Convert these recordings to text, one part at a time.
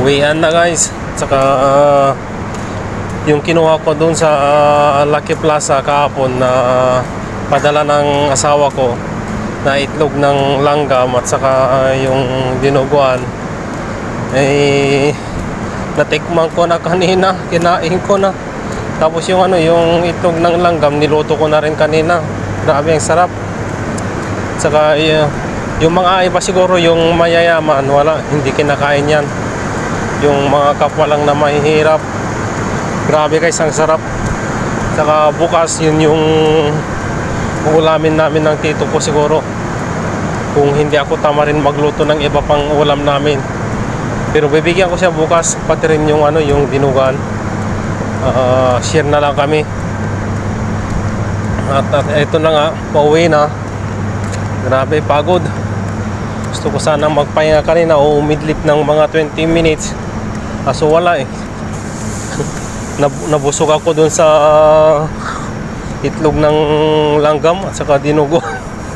uwian na guys. Tsaka ah, yung kinuha ko dun sa ah, Lucky Plaza kahapon na padala ng asawa ko na itlog ng langgam at saka ah, yung dinuguan eh natikman ko na kanina kinain ko na. Tapos yung ano yung itlog ng langgam niluto ko na rin kanina. Grabe ang sarap. Saka eh, yung mga iba siguro yung mayayaman wala hindi kinakain yan yung mga kapwa lang na mahihirap. Grabe guys ang sarap. Saka bukas yun yung ulamin namin ng tito ko siguro. Kung hindi ako tama rin magluto ng iba pang ulam namin. Pero bibigyan ko siya bukas pati rin yung ano yung dinugan. Ah, share na lang kami. At, at ito na nga pauwi na. Grabe pagod. Gusto ko sana magpahinga kanina o umidlip ng mga 20 minutes kaso wala eh. Nab- nabusog ako dun sa itlog ng langgam at saka dinugo.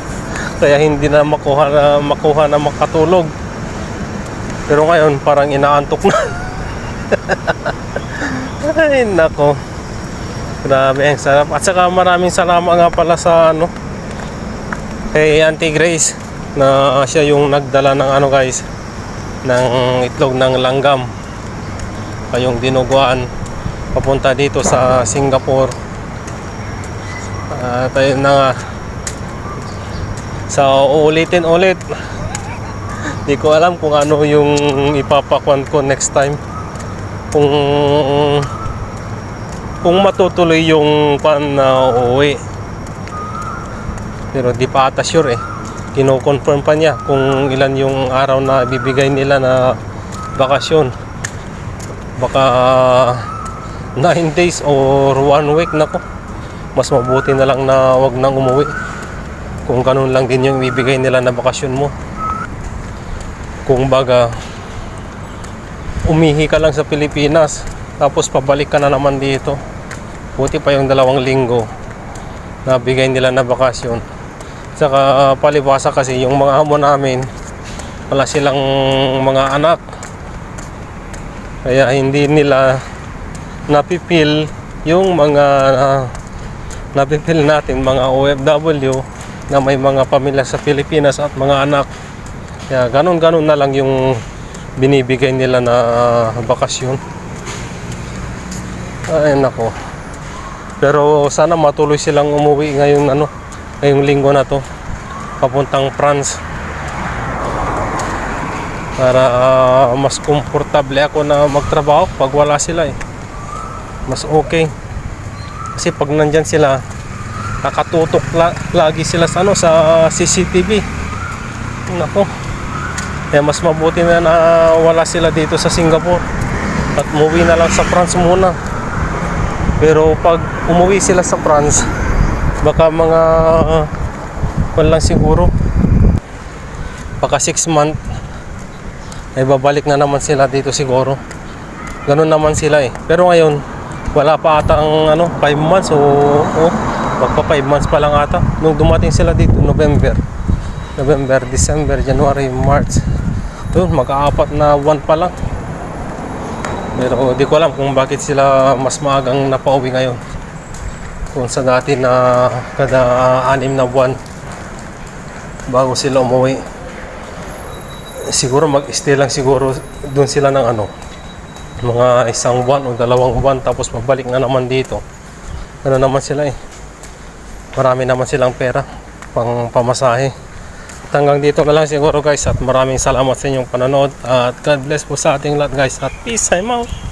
Kaya hindi na makuha na makuha na makatulog. Pero ngayon parang inaantok na. Ay nako. Grabe ang sarap. At saka maraming salamat nga pala sa ano kay Auntie Grace na siya yung nagdala ng ano guys ng itlog ng langgam kayong dinuguan papunta dito sa Singapore. At ayun na nga. Sa uulitin ulit. Di ko alam kung ano yung ipapakwan ko next time. Kung kung matutuloy yung pan na uuwi. Pero di pa ata sure eh. Kino-confirm pa niya kung ilan yung araw na bibigay nila na bakasyon baka 9 days or 1 week nako. Mas mabuti na lang na wag nang umuwi. Kung ganun lang din yung ibibigay nila na bakasyon mo. Kung baga umihi ka lang sa Pilipinas tapos pabalik ka na naman dito. Buti pa yung dalawang linggo na bigay nila na bakasyon. Saka ah, palibasa kasi yung mga amo namin wala silang mga anak kaya hindi nila napipil yung mga ah, napipil natin mga OFW na may mga pamilya sa Pilipinas at mga anak. Kaya ganun-ganun na lang yung binibigay nila na ah, bakasyon. Ay nako. Pero sana matuloy silang umuwi ngayong ano ngayong linggo na to papuntang France para ah, mas komportable ako na magtrabaho pag wala sila eh. Mas okay. Kasi pag nandyan sila nakatutok la- lagi sila sa ano sa CCTV nako kaya mas mabuti na na wala sila dito sa Singapore. At umuwi na lang sa France muna. Pero pag umuwi sila sa France baka mga uh, lang siguro. Baka 6 month ay babalik na naman sila dito siguro. Ganun naman sila eh. Pero ngayon wala pa ata ang ano 5 months. O oh, magpa 5 months pa lang ata. Nung dumating sila dito November. November, December, January, March. Doon mag-aapat na buwan pa lang. Pero di ko alam kung bakit sila mas maagang napauwi ngayon. Kung sa dati na kada anim na buwan bago sila umuwi siguro mag-stay lang siguro doon sila ng ano mga isang buwan o dalawang buwan tapos mabalik na naman dito. Ano naman sila eh. Marami naman silang pera pang pamasahe. Hanggang dito na lang siguro guys at maraming salamat sa inyong panonood. At God bless po sa ating lahat guys. At peace I'm out